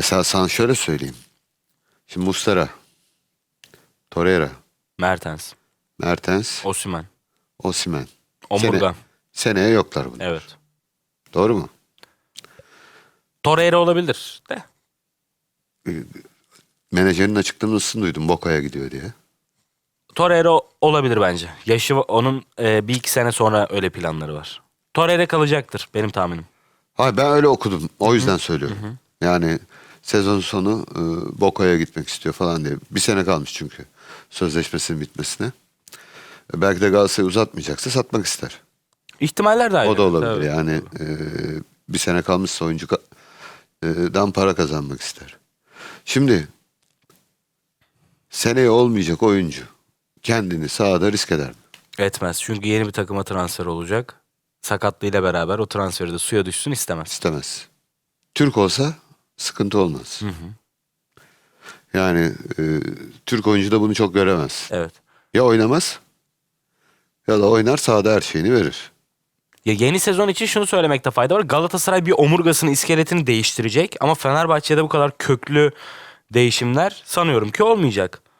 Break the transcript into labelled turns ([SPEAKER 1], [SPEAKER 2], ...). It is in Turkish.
[SPEAKER 1] Mesela sana şöyle söyleyeyim. Şimdi Mustara, Torreira,
[SPEAKER 2] Mertens,
[SPEAKER 1] Mertens,
[SPEAKER 2] Osimhen,
[SPEAKER 1] Osimhen.
[SPEAKER 2] Omurga.
[SPEAKER 1] Seneye yoklar bunlar.
[SPEAKER 2] Evet.
[SPEAKER 1] Doğru mu?
[SPEAKER 2] Torreira olabilir de.
[SPEAKER 1] Menajerin açıklamasını duydum Boca'ya gidiyor diye.
[SPEAKER 2] Torreira olabilir bence. Yaşı onun e, bir iki sene sonra öyle planları var. Torreira kalacaktır benim tahminim.
[SPEAKER 1] Hayır ben öyle okudum. O yüzden söylüyorum. Yani sezon sonu e, Boca'ya gitmek istiyor falan diye. Bir sene kalmış çünkü sözleşmesinin bitmesine. E, belki de Galatasaray uzatmayacaksa satmak ister.
[SPEAKER 2] İhtimaller de ayrı.
[SPEAKER 1] O da olabilir.
[SPEAKER 2] Tabii.
[SPEAKER 1] Yani e, bir sene kalmışsa oyuncu ka- e, dan para kazanmak ister. Şimdi seneye olmayacak oyuncu kendini sahada risk eder mi?
[SPEAKER 2] Etmez. Çünkü yeni bir takıma transfer olacak. Sakatlığıyla beraber o transferi de suya düşsün istemez.
[SPEAKER 1] İstemez. Türk olsa sıkıntı olmaz. Yani e, Türk oyuncu da bunu çok göremez.
[SPEAKER 2] Evet.
[SPEAKER 1] Ya oynamaz ya da oynar sahada her şeyini verir.
[SPEAKER 2] Ya yeni sezon için şunu söylemekte fayda var. Galatasaray bir omurgasını, iskeletini değiştirecek ama Fenerbahçe'de bu kadar köklü değişimler sanıyorum ki olmayacak.